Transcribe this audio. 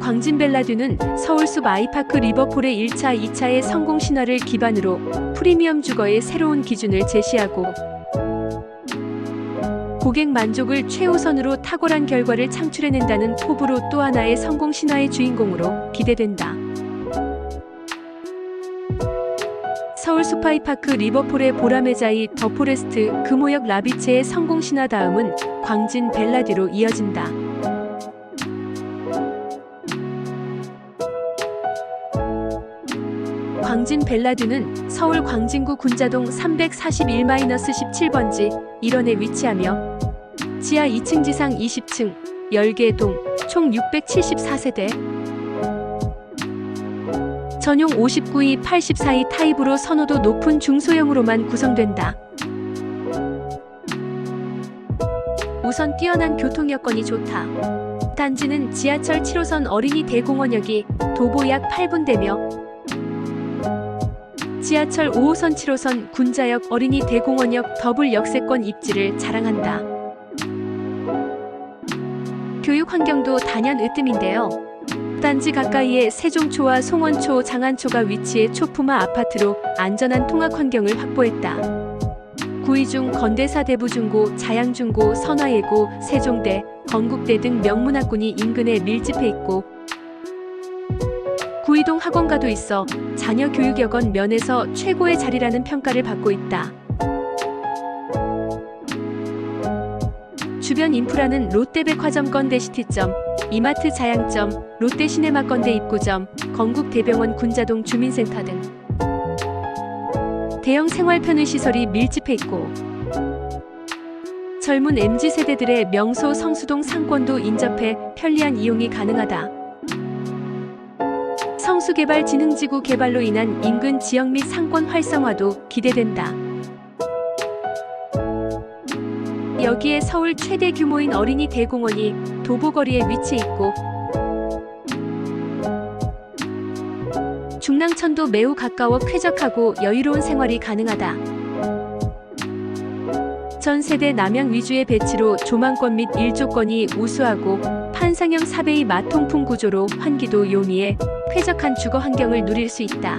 광진 벨라듀는 서울숲 아이파크 리버풀의 1차, 2차의 성공 신화를 기반으로 프리미엄 주거의 새로운 기준을 제시하고 고객 만족을 최우선으로 탁월한 결과를 창출해낸다는 포부로 또 하나의 성공 신화의 주인공으로 기대된다. 서울 스파이파크 리버풀의 보라매자이 더 포레스트 금호역 라비체의 성공 신화 다음은 광진 벨라디로 이어진다. 광진 벨라드는 서울 광진구 군자동 341-17번지 1원에 위치하며 지하 2층 지상 20층 10개 동 총 674세대 전용 59위 84위 타입으로 선호도 높은 중소형으로만 구성된다. 우선 뛰어난 교통 여건이 좋다. 단지는 지하철 7호선 어린이 대공원역이 도보 약 8분대며 지하철 5호선 7호선 군자역 어린이 대공원역 더블 역세권 입지를 자랑한다. 교육 환경도 단연 으뜸인데요. 단지 가까이에 세종초와 송원초, 장안초가 위치해 초품화 아파트로 안전한 통학 환경을 확보했다. 구이중, 건대사 대부중고, 자양중고, 선화예고, 세종대, 건국대 등 명문학군이 인근에 밀집해 있고 구이동 학원가도 있어 자녀 교육 여건 면에서 최고의 자리라는 평가를 받고 있다. 주변 인프라는 롯데백화점 건대시티점, 이마트 자양점, 롯데시네마 건대 입구점, 건국대병원 군자동 주민센터 등 대형 생활 편의 시설이 밀집해 있고 젊은 MZ 세대들의 명소 성수동 상권도 인접해 편리한 이용이 가능하다. 성수개발진흥지구 개발로 인한 인근 지역 및 상권 활성화도 기대된다. 여기에 서울 최대 규모인 어린이 대공원이 도보거리에 위치해 있고 중랑천도 매우 가까워 쾌적하고 여유로운 생활이 가능하다. 전 세대 남양 위주의 배치로 조망권 및 일조권이 우수하고 판상형 사베이 마통풍 구조로 환기도 요미해 쾌적한 주거 환경을 누릴 수 있다.